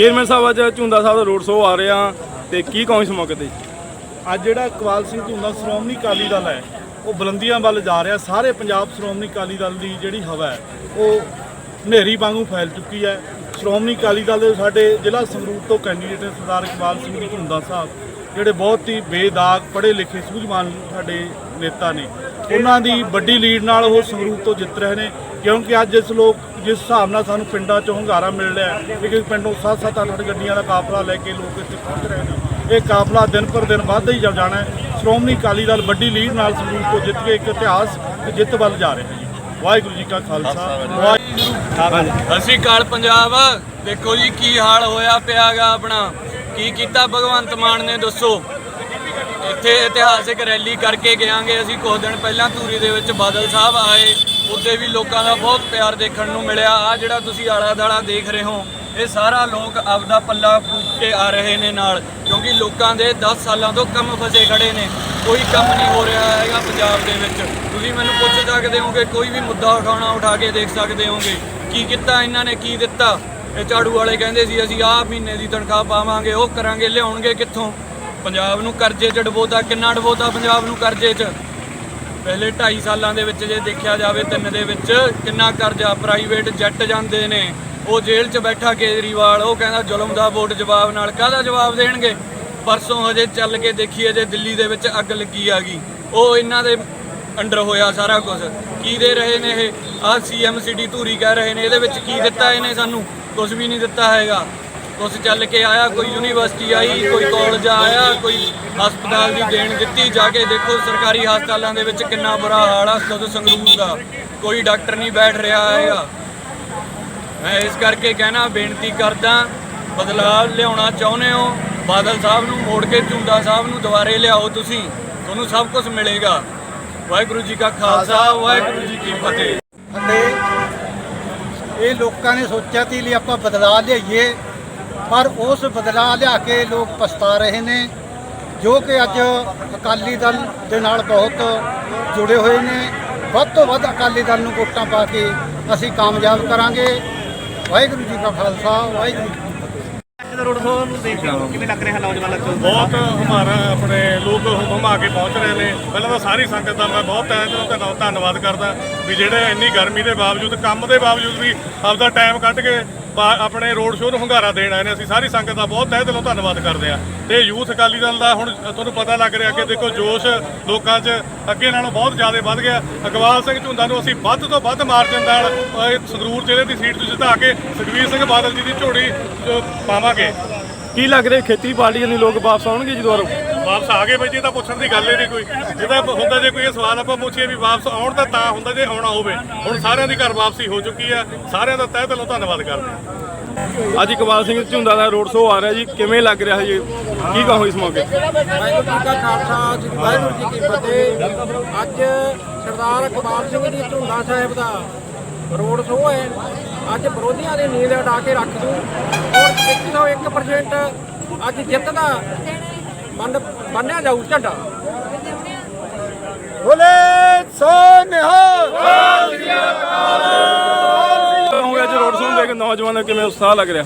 Chairman ਸਾਹਿਬ, ਅੱਜ ਝੁੰਦਾ ਸਾਹਿਬ ਦਾ road show ਆ ਰਿਹਾ ਤੇ ਕੀ ਕਹੋ ਇਸ ਮੌਕੇ ਤੇ? ਅੱਜ ਜਿਹੜਾ ਇਕਬਾਲ ਸਿੰਘ ਝੁੰਦਾ ਸ਼੍ਰੋਮਣੀ ਅਕਾਲੀ ਦਲ ਹੈ, ਉਹ ਬੁਲੰਦੀਆਂ ਵੱਲ ਜਾ ਰਿਹਾ। ਸਾਰੇ ਪੰਜਾਬ ਸ਼੍ਰੋਮਣੀ ਅਕਾਲੀ ਦਲ ਦੀ ਜਿਹੜੀ ਹਵਾ ਹੈ, ਉਹ ਹਨੇਰੀ ਵਾਂਗੂ ਫੈਲ ਚੁੱਕੀ ਹੈ। ਸ਼੍ਰੋਮਣੀ ਅਕਾਲੀ ਦਲ ਦੇ ਸਾਡੇ ਜ਼ਿਲ੍ਹਾ ਸੰਗਰੂਰ ਤੋਂ ਕੈਂਡੀਡੇਟ ਹੈ ਸਰਦਾਰ ਇਕਬਾਲ ਸਿੰਘ ਜੀ ਝੁੰਦਾ ਸਾਹਿਬ, ਜਿਹੜੇ ਬਹੁਤ ਹੀ ਬੇਦਾਗ, ਪੜ੍ਹੇ ਲਿਖੇ, ਸੂਝਵਾਨ ਸਾਡੇ ਨੇਤਾ ਨੇ। ਉਹਨਾਂ ਦੀ ਵੱਡੀ ਲੀਡ ਨਾਲ ਉਹ ਸੰਗਰੂਰ ਤੋਂ ਜਿੱਤ ਰਹੇ ਨੇ ਕਿਉਂਕਿ ਅੱਜ ਇਸ ਲੋਕ ਜਿਸ ਹਿਸਾਬ ਨਾਲ ਸਾਨੂੰ ਪਿੰਡਾਂ 'ਚੋਂ ਹੰਗਾਰਾ ਮਿਲ ਰਿਹਾ ਹੈ ਕਿ ਪਿੰਡੋਂ 7-7 8 ਗੱਡੀਆਂ ਦਾ ਕਾਫਲਾ ਲੈ ਕੇ ਲੋਕ ਇੱਥੇ ਪਹੁੰਚ ਰਹੇ ਨੇ। ਇਹ ਕਾਫਲਾ ਦਿਨ ਪਰ ਦਿਨ ਵੱਧਦਾ ਹੀ ਜਾਣਾ ਹੈ। ਸ਼੍ਰੋਮਣੀ ਅਕਾਲੀ ਦਲ ਵੱਡੀ ਲੀਡ ਨਾਲ ਸੰਗਰੂਰ ਤੋਂ ਜਿੱਤ ਕੇ ਇੱਕ ਇਤਿਹਾਸ ਤੇ ਜਿੱਤ ਵੱਲ ਜਾ ਰਿਹਾ ਹੈ। ਜੀ ਵਾਹਿਗੁਰੂ ਜੀ ਕਾ ਖਾਲਸਾ। ਵਾਹਿਗੁਰੂ। ਅਸੀਂ ਕਾਲ ਪੰਜਾਬ। ਦੇਖੋ ਜੀ ਕੀ ਹਾਲ ਹੋਇਆ ਪਿਆਗਾ ਆਪਣਾ? ਕੀ ਕੀਤਾ ਭਗਵੰਤ ਮਾਨ ਨੇ? ਦੱਸੋ। ਇੱਥੇ ਇਤਿਹਾਸਿਕ ਰੈਲੀ ਕਰਕੇ ਗਿਆਂਗੇ ਅਸੀਂ ਕੁਝ ਦਿਨ ਪਹਿਲਾਂ ਧੂਰੀ ਦੇ ਵਿੱਚ ਬਾਦਲ ਸਾਹਿਬ ਆਏ। ਉੱਥੇ ਵੀ ਲੋਕਾਂ ਦਾ ਬਹੁਤ ਪਿਆਰ ਦੇਖਣ ਨੂੰ ਮਿਲਿਆ। ਆ ਜਿਹੜਾ ਤੁਸੀਂ ਆਲਾ ਦਾਲਾ ਦੇਖ ਰਹੇ ਹੋ, ਇਹ ਸਾਰਾ ਲੋਕ ਆਪਦਾ ਪੱਲਾ ਫੂਕ ਕੇ ਆ ਰਹੇ ਨੇ ਨਾਲ, ਕਿਉਂਕਿ ਲੋਕਾਂ ਦੇ 10 ਸਾਲਾਂ ਤੋਂ ਕੰਮ ਫਸੇ ਖੜੇ ਨੇ। ਕੋਈ ਕੰਮ ਨਹੀਂ ਹੋ ਰਿਹਾ ਹੈਗਾ ਪੰਜਾਬ ਦੇ ਵਿੱਚ। ਤੁਸੀਂ ਮੈਨੂੰ ਪੁੱਛ ਸਕਦੇ ਹੋਗੇ ਕੋਈ ਵੀ ਮੁੱਦਾ ਉਠਾਉਣਾ ਉਠਾ ਕੇ ਦੇਖ ਸਕਦੇ ਹੋਗੇ। ਕੀ ਕੀਤਾ ਇਹਨਾਂ ਨੇ, ਕੀ ਦਿੱਤਾ? ਇਹ ਝਾੜੂ ਵਾਲੇ ਕਹਿੰਦੇ ਸੀ, ਅਸੀਂ ਆਹ ਮਹੀਨੇ ਦੀ ਤਨਖਾਹ ਪਾਵਾਂਗੇ, ਉਹ ਕਰਾਂਗੇ, ਲਿਆਉਣਗੇ ਕਿੱਥੋਂ? ਪੰਜਾਬ ਨੂੰ ਕਰਜ਼ੇ 'ਚ ਡਬੋਤਾ ਕਿੰਨਾ ਡਬੋਤਾ ਪੰਜਾਬ ਨੂੰ ਕਰਜ਼ੇ 'ਚ? ਪਹਿਲੇ 2.5 ਸਾਲਾਂ ਦੇ ਵਿੱਚ ਜੇ ਦੇਖਿਆ ਜਾਵੇ ਤਿੰਨ ਦੇ ਵਿੱਚ ਕਿੰਨਾ ਕਰਜ਼ਾ ਪ੍ਰਾਈਵੇਟ ਜੱਟ ਜਾਂਦੇ ਨੇ। ਉਹ ਜੇਲ੍ਹ 'ਚ ਬੈਠਾ ਕੇਜਰੀਵਾਲ, ਉਹ ਕਹਿੰਦਾ ਜ਼ੁਲਮ ਦਾ ਵੋਟ ਜਵਾਬ ਨਾਲ ਕਾਹਦਾ ਜਵਾਬ ਦੇਣਗੇ? ਪਰਸੋਂ ਹਜੇ ਚੱਲ ਕੇ ਦੇਖੀਏ ਜੇ ਦਿੱਲੀ ਦੇ ਵਿੱਚ ਅੱਗ ਲੱਗੀ ਆ ਗਈ। ਉਹ ਇਹਨਾਂ ਦੇ ਅੰਡਰ ਹੋਇਆ ਸਾਰਾ ਕੁਝ ਕੀ ਦੇ ਰਹੇ ਨੇ ਇਹ? ਆਹ ਸੀਐਮ ਸਿਟੀ ਧੂਰੀ ਕਹਿ ਰਹੇ ਨੇ। ਇਹਦੇ ਵਿੱਚ ਕੀ ਦਿੱਤਾ ਇਹਨੇ ਸਾਨੂੰ? ਕੁਝ ਵੀ ਨਹੀਂ ਦਿੱਤਾ ਹੈਗਾ। ਕੁਛ ਚੱਲ ਕੇ ਆਇਆ, ਕੋਈ ਯੂਨੀਵਰਸਿਟੀ ਆਈ, ਕੋਈ ਕਾਲਜ ਆਇਆ, ਕੋਈ ਹਸਪਤਾਲ ਦੀ ਦੇਣ ਦਿੱਤੀ, ਜਾ ਕੇ ਦੇਖੋ ਸਰਕਾਰੀ ਹਸਪਤਾਲਾਂ ਦੇ ਵਿੱਚ ਕਿੰਨਾ ਬੁਰਾ ਹਾਲ ਆ, ਖੁਦ ਸੰਗਰੂਰ ਦਾ। ਕੋਈ ਡਾਕਟਰ ਨਹੀਂ ਬੈਠ ਰਿਹਾ ਹੈਗਾ। ਮੈਂ ਇਸ ਕਰਕੇ ਕਹਿਣਾ, ਬੇਨਤੀ ਕਰਦਾ, ਬਦਲਾਅ ਲਿਆਉਣਾ ਚਾਹੁੰਦੇ ਹੋ, ਬਾਦਲ ਸਾਹਿਬ ਨੂੰ ਮੋੜ ਕੇ ਝੁੰਦਾ ਸਾਹਿਬ ਨੂੰ ਦੁਬਾਰੇ ਲਿਆਓ ਤੁਸੀਂ, ਤੁਹਾਨੂੰ ਸਭ ਕੁਝ ਮਿਲੇਗਾ। ਵਾਹਿਗੁਰੂ ਜੀ ਕਾ ਖਾਲਸਾ, ਵਾਹਿਗੁਰੂ ਜੀ ਕੀ ਫਤਿਹ। ਅਤੇ ਇਹ ਲੋਕਾਂ ਨੇ ਸੋਚਿਆ ਸੀ ਲਈ ਆਪਾਂ ਬਦਲਾਅ ਲਿਆਈਏ। ਪਰ ਉਸ ਬਦਲਾਅ ਲਿਆ ਕੇ ਲੋਕ ਪਛਤਾ ਰਹੇ ਨੇ ਜੋ ਕਿ ਅੱਜ ਅਕਾਲੀ ਦਲ ਦੇ ਨਾਲ ਬਹੁਤ ਜੁੜੇ ਹੋਏ ਨੇ। ਵੱਧ ਤੋਂ ਵੱਧ ਅਕਾਲੀ ਦਲ ਨੂੰ ਵੋਟਾਂ ਪਾ ਕੇ ਅਸੀਂ ਕਾਮਯਾਬ ਕਰਾਂਗੇ। ਵਾਹਿਗੁਰੂ ਜੀ ਕਾ ਖਾਲਸਾ ਵਾਹਿਗੁਰੂ ਰੋਡ ਨੂੰ ਦੇਖ ਕਿਵੇਂ ਲੱਗ ਰਿਹਾ ਨੌਜਵਾਨਾਂ ਤੋਂ ਬਹੁਤ ਹਮਾਰਾ ਆਪਣੇ ਲੋਕ ਹਮਾ ਕੇ ਪਹੁੰਚ ਰਹੇ ਨੇ। ਪਹਿਲਾਂ ਤਾਂ ਸਾਰੀ ਸੰਗਤ ਦਾ ਮੈਂ ਬਹੁਤ ਤਹਿ ਦਿਲੋਂ ਧੰਨ- ਧੰਨਵਾਦ ਕਰਦਾ ਵੀ ਜਿਹੜੇ ਇੰਨੀ ਗਰਮੀ ਦੇ ਬਾਵਜੂਦ ਕੰਮ ਦੇ ਬਾਵਜੂਦ ਵੀ ਆਪਦਾ ਟਾਈਮ ਕੱਢ ਕੇ ਆਪਣੇ ਰੋਡ ਸ਼ੋਅ ਨੂੰ ਹੰਗਾਰਾ ਦੇਣ ਆਏ ਨੇ। ਅਸੀਂ ਸਾਰੀ ਸੰਗਤ ਦਾ ਬਹੁਤ ਤਹਿ ਦਿਲੋਂ ਧੰਨਵਾਦ ਕਰਦੇ ਆ ਤੇ ਯੂਥ ਅਕਾਲੀ ਦਲ ਦਾ ਹੁਣ ਤੁਹਾਨੂੰ ਪਤਾ ਲੱਗ ਰਿਹਾ ਕਿ ਦੇਖੋ ਜੋਸ਼ ਲੋਕਾਂ 'ਚ ਅੱਗੇ ਨਾਲੋਂ ਬਹੁਤ ਜ਼ਿਆਦਾ ਵੱਧ ਗਿਆ। ਅਕਵਾਲ ਸਿੰਘ ਝੁੰਦਾ ਨੂੰ ਅਸੀਂ ਵੱਧ ਤੋਂ ਵੱਧ ਮਾਰਜਨ ਨਾਲ ਸੰਗਰੂਰ ਜ਼ਿਲ੍ਹੇ ਦੀ ਸੀਟ ਤੋਂ ਜਿਤਾ ਕੇ ਸੁਖਵੀਰ ਸਿੰਘ ਬਾਦਲ ਜੀ ਦੀ ਝੋੜੀ ਪਾਵਾਂਗੇ। ਕੀ ਲੱਗ ਰਿਹਾ ਖੇਤੀ ਪਾਰਟੀਆਂ ਦੇ ਲੋਕ ਵਾਪਸ ਆਉਣਗੇ ਜਦੋਂ ਵਾਪਸ ਆ ਗਏ ਬਈ ਜੀ ਤਾਂ ਪੁੱਛਣ ਦੀ ਗੱਲ ਹੀ ਨਹੀਂ ਕੋਈ। ਜਿਹਦਾ ਹੁੰਦਾ ਜੇ ਕੋਈ ਇਹ ਸਵਾਲ ਆਪਾਂ ਪੁੱਛੀਏ ਵੀ ਵਾਪਸ ਆਉਣ ਤਾਂ ਤਾਂ ਹੁੰਦਾ ਜੇ ਆਉਣਾ ਹੋਵੇ। ਹੁਣ ਸਾਰਿਆਂ ਦੀ ਘਰ ਵਾਪਸੀ ਹੋ ਚੁੱਕੀ ਆ। ਸਾਰਿਆਂ ਦਾ ਤਹਿ ਦਿਲੋਂ ਧੰਨਵਾਦ ਕਰਦੇ ਹਾਂ। ਅੱਜ ਇਕਬਾਲ ਸਿੰਘ ਝੁੰਦਾ ਦਾ ਰੋਡ ਸ਼ੋਅ ਆ ਰਿਹਾ ਜੀ। ਕਿਵੇਂ ਲੱਗ ਰਿਹਾ ਜੀ? ਕੀ ਕਹੋ ਇਸ ਮੌਕੇ? ਵਾਹਿਗੁਰੂ ਜੀ ਕਾ ਖਾਲਸਾ ਸ੍ਰੀ ਵਾਹਿਗੁਰੂ ਜੀ ਕੀ ਫਤਿਹ। ਅੱਜ ਸਰਦਾਰ ਇਕਬਾਲ ਸਿੰਘ ਜੀ ਝੁੰਡਾ ਸਾਹਿਬ ਦਾ ਰੋਡ ਸ਼ੋਅ ਹੈ। ਅੱਜ ਵਿਰੋਧੀਆਂ ਦੀ ਨੀਂਦ ਉਡਾ ਕੇ ਰੱਖ ਦੂ। ਔਰ 101% ਅੱਜ ਜਿੱਤ ਦਾ ਬੰਨਿਆ ਜਾਊ ਝੰਡਾ। ਰੋਡ ਸ਼ੋਅ ਦੇਖ ਕੇ ਨੌਜਵਾਨਾਂ ਨੂੰ ਕਿਵੇਂ ਉਤਸ਼ਾਹ ਲੱਗ ਰਿਹਾ?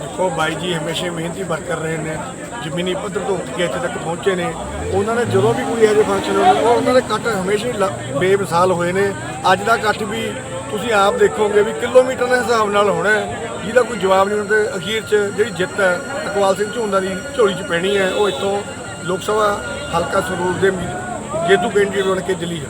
ਦੇਖੋ ਬਾਈ ਜੀ ਹਮੇਸ਼ਾ ਮਿਹਨਤੀ ਵਰਕਰ ਰਹੇ ਨੇ ਜ਼ਮੀਨੀ ਪੱਧਰ ਤੋਂ ਉੱਠ ਕੇ ਇੱਥੇ ਤੱਕ ਪਹੁੰਚੇ ਨੇ। ਉਹਨਾਂ ਨੇ ਜਦੋਂ ਵੀ ਕੋਈ ਇਹੋ ਜਿਹੇ ਫੰਕਸ਼ਨ ਹੋਣੇ ਉਹ ਉਹਨਾਂ ਦੇ ਕੱਟ ਹਮੇਸ਼ਾ ਹੀ ਲ- ਬੇਮਿਸਾਲ ਹੋਏ ਨੇ। ਅੱਜ ਦਾ ਕੱਟ ਵੀ ਤੁਸੀਂ ਆਪ ਦੇਖੋਗੇ ਵੀ ਕਿਲੋਮੀਟਰ ਦੇ ਹਿਸਾਬ ਨਾਲ ਹੋਣਾ ਹੈ, ਜਿਹਦਾ ਕੋਈ ਜਵਾਬ ਨਹੀਂ ਹੁੰਦੇ ਅਖੀਰ 'ਚ ਜਿਹੜੀ ਜਿੱਤ ਹੈ, ਅਕਵਾਲ ਸਿੰਘ ਝੁੰਦਾ ਦੀ ਝੋਲੀ 'ਚ ਪੈਣੀ ਹੈ, ਉਹ ਇੱਥੋਂ ਲੋਕ ਸਭਾ ਹਲਕਾ ਸਰੂਰ ਦੇ ਉਮੀਦ- ਜੇਤੂ ਕੈਂਡੀਡੇਟ ਬਣ ਕੇ ਦਿੱਲੀ ਜਾ